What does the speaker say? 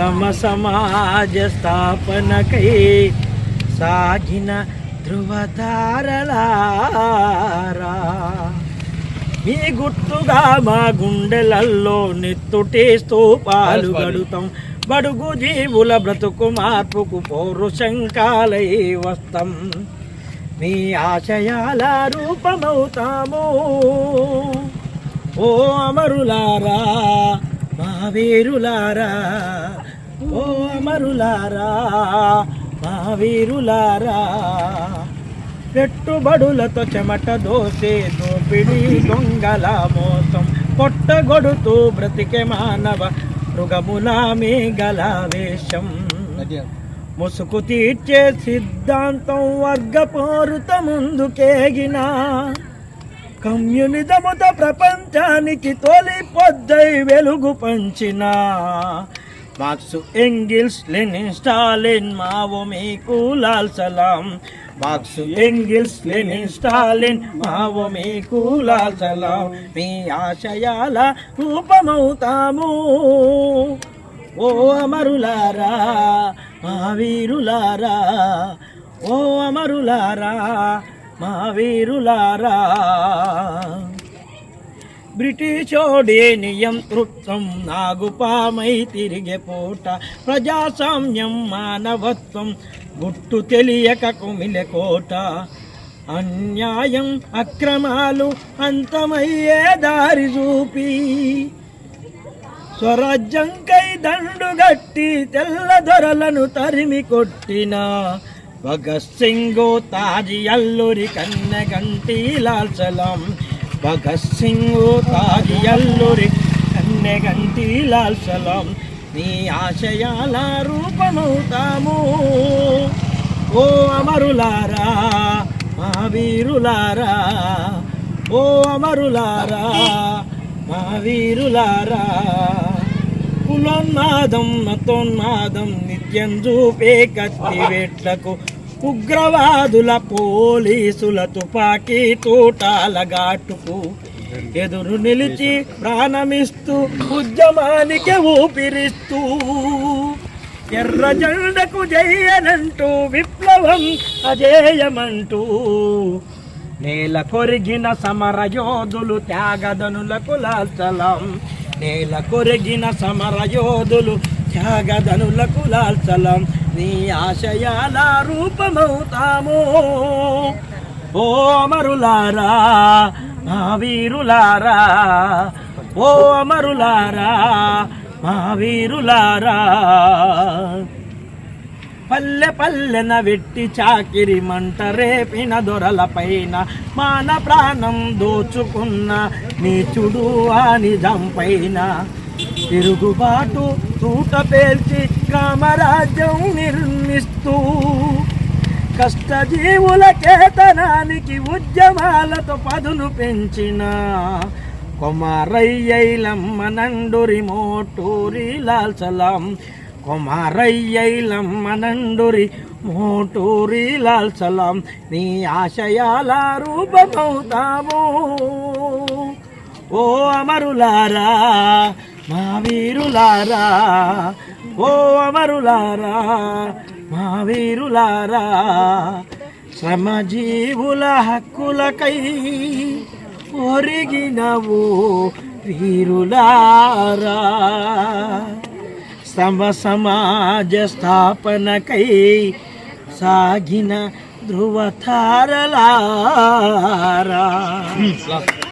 సమ సమాజ స్థాపనకై సాగిన ధృవతారలారా మీ గుర్తుగా మా గుండెలల్లో నెత్తుటి స్తూపాలు గడుతాం. బడుగు జీవుల బ్రతుకు మార్పుకు పౌరుషంకాలై వస్తాం. మీ ఆశయాల రూపమవుతాము. ఓ అమరులారా మా వీరులారా అమరులారా మా వీరులారా పెట్టుబడులతో చెమట దోసే దోపిడీ దొంగల మోసం పొట్టగొడుతూ బ్రతికే మానవ మృగముల మేఘల వేషం. ముసుగు తీర్చే సిద్ధాంతం వర్గ పోరుత ముందుకేగిన కమ్యూనిజముతో ప్రపంచానికి తొలి పొద్దై వెలుగు పంచిన Marx Engels Lenin Stalin Mao మీకు లాల్ సలాం. Marx Engels Lenin Stalin Mao మీకు లాల్ సలాం. మీ ఆశయాల రూపమవుతాము. ఓ అమరులారా మా వీరులారా ఓ అమరులారా మా వీరులారా బ్రిటిషోడే తృప్తం నాగుపామై తిరిగే పూట ప్రజాస్వామ్యం మానవత్వం గుట్టు తెలియక కుమిలె కోట. అన్యాయం అక్రమాలు అంతమయ్యే దారి చూపి. స్వరాజ్యంకై దండుగట్టి తెల్లదొరలను తరిమి కొట్టిన భగత్ సింగ్ తాజి అల్లురి కన్నెగంటి లాల్ సలాం భగత్ సింగ్ తాజి అల్లురి కన్నెగంటి లాల్ సలాం. నీ ఆశయాల రూపమవుతాము. ఓ అమరులారా మా వీరులారా. ఓ అమరులారా మా వీరులారా. కులోన్మాదం మతోన్మాదం నిత్యం చూపే కత్తివేట్లకు ఉగ్రవాదుల పోలీసుల తుపాకీ తోటాల ఘాటుకు ఎదురు నిలిచి ప్రాణమిస్తూ ఉద్యమానికి ఊపిరిస్తూ. ఎర్ర జెండకు జయనంటూ విప్లవం అజేయమంటూ. నేల కొరిగిన సమర యోధులు త్యాగదనులకు లాల్చలం. నేల కొరిగిన సమర యోధులు త్యాగదనులకు లాల్చలం. నీ ఆశయాల రూపమవుతాము. ఓ అమరులారా మా వీరులారా ఓ అమరులారా మా వీరులారా. పల్లె పల్లెన వెట్టి చాకిరి మంట రేపిన దొరలపైన మాన ప్రాణం దోచుకున్న నీచుడు ఆ నిజం పైన. తిరుగుబాటు తూట పేల్చి కామరాజ్యం నిర్మిస్తూ కష్టజీవుల కేతనానికి ఉద్యమాలతో పదును పెంచిన కొమారయ్యైలమ్మ నండురి మోటూరి లాల్సలం కొమారయ్యైలమ్మ నండురి మోటూరి లాల్సలం నీ ఆశయాల రూపమవుతాము ఓ అమరులారా మా వీరులారా ఓ అమరులారా మా వీరులారా శ్రమజీవుల హక్కులకై ఒరిగినవు వీరులారా. సమ సమాజ స్థాపనకై సాగిన ధ్రువతారలారా.